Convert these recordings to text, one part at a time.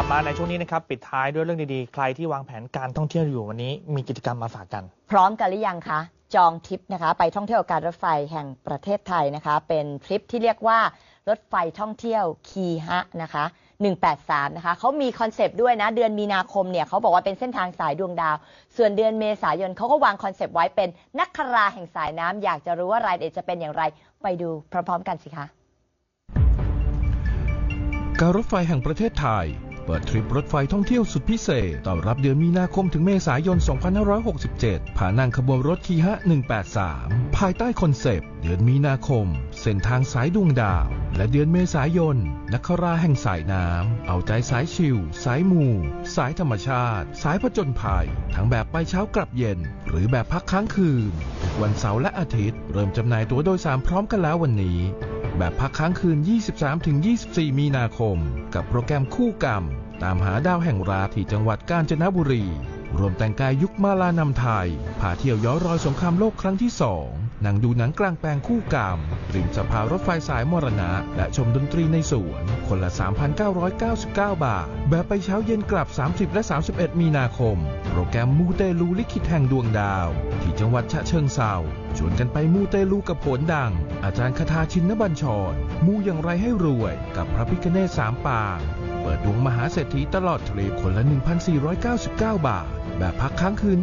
ลับมาในช่วงนี้นะครับ ปิดท้ายด้วยเรื่องดีๆ ใครที่วางแผนการท่องเที่ยวอยู่วันนี้มีกิจกรรมมาฝากกัน พร้อมกันหรือยังคะ จองทริปนะคะ ไปท่องเที่ยวการรถไฟแห่งประเทศไทยนะคะ เป็นทริปที่เรียกว่ารถไฟท่องเที่ยวคีฮะนะคะ183 นะคะเขามีคอนเซปต์ด้วยนะ เดือนมีนาคมเนี่ยเขาบอกว่าเป็นเส้นทางสายดวงดาว ส่วนเดือนเมษายนเขาก็วางคอนเซปต์ไว้เป็นนักคราแห่งสายน้ำอยากจะรู้ว่ารายละเอียดจะเป็นอย่างไร ไปดูพร้อมๆ กันสิคะ การรถไฟแห่งประเทศไทยเปิดทริปรถไฟท่องเที่ยวสุดพิเศษต้อนรับเดือนมีนาคมถึงเมษายน 2567 ผ่านนั่งขบวนรถคีฮะ 183 ภายใต้คอนเซปต์ เดือนมีนาคม เส้นทางสายดวงดาว และเดือนเมษายน นักราแห่งสายน้ำ เอาใจสายชิล สายมู สายธรรมชาติ สายผจญภัย ทั้งแบบไปเช้ากลับเย็น หรือแบบพักค้างคืน วันเสาร์และอาทิตย์ เริ่มจำหน่ายตั๋วโดยสารพร้อมกันแล้ววันนี้ แบบพักค้างคืน 23-24 มีนาคม กับโปรแกรมคู่กรรม ตามหาดาวแห่งราที่จังหวัดกาญจนบุรี รวมแต่งกายยุคมาลานำไทยพาเที่ยวย้อนรอยสงครามโลกครั้งที่สองนั่งดูหนังกลางแปลงคู่กรรม ริมสะพานรถไฟสายมรณะ และชมดนตรีในสวน คนละ 3,999 บาท แบบไปเช้าเย็นกลับ 30 และ 31 มีนาคม โปรแกรมมูเตลูลิขิตแห่งดวงดาว ที่จังหวัดฉะเชิงเซาชวนกันไปมูเตลูกับโผลดัง อาจารย์คาทาชินนบัญชร มูอย่างไรให้รวยกับพระพิคเนศสามปาง เปิดดวงมหาเศรษฐีตลอดทริปคนละ 1,499 บาท แบบพักค้างคืน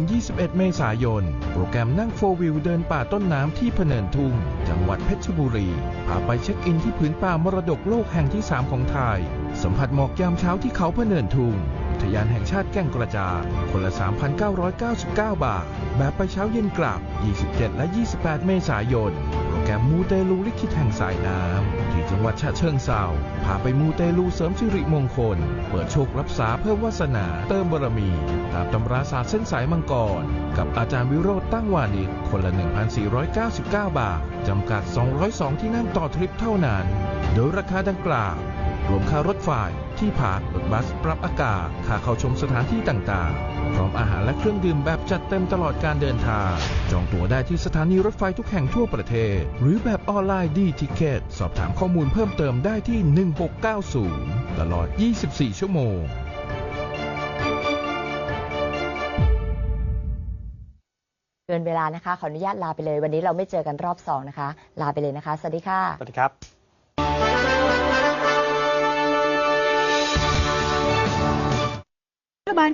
20-21 เมษายน โปรแกรมนั่งโฟวิวเดินป่าต้นน้ำที่พเนินทุ่ง จังหวัดเพชรบุรี พาไปเช็คอินที่ผืนป่ามรดกโลกแห่งที่ 3 ของไทย สัมผัสหมอกยามเช้าที่เขาพเนินทุ่ง อุทยานแห่งชาติแก่งกระจานคนละ 3,999 บาท แบบไปเช้าเย็นกลับ 27 และ 28 เมษายน แกรมมูเตลูลิขิตแห่งสายน้ำที่จังหวัดฉะเชิงเซาพาไปมูเตลูเสริมสิริมงคล เปิดโชครับษาเพิ่มวาสนา เติมบารมี ตามตำราศาสตร์เส้นสายมังกร กับอาจารย์วิโรธตั้งวานิชคนละ 1,499 บาท จำกัด 202 ที่นั่งต่อทริปเท่านั้น โดยราคาดังกล่าวรวมค่ารถไฟที่พักรถบัสปรับอากาศค่าเข้าชมสถานที่ต่างๆ พร้อมอาหารและเครื่องดื่มแบบจัดเต็มตลอดการเดินทาง จองตั๋วได้ที่สถานีรถไฟทุกแห่งทั่วประเทศ หรือแบบออนไลน์ดีทิเกตสอบถามข้อมูลเพิ่มเติมได้ที่ 1690 ตลอด 24 ชั่วโมงเกินเวลานะคะ ขออนุญาตลาไปเลย วันนี้เราไม่เจอกันรอบสองนะคะ ลาไปเลยนะคะ สวัสดีค่ะ สวัสดีครับรัฐบาล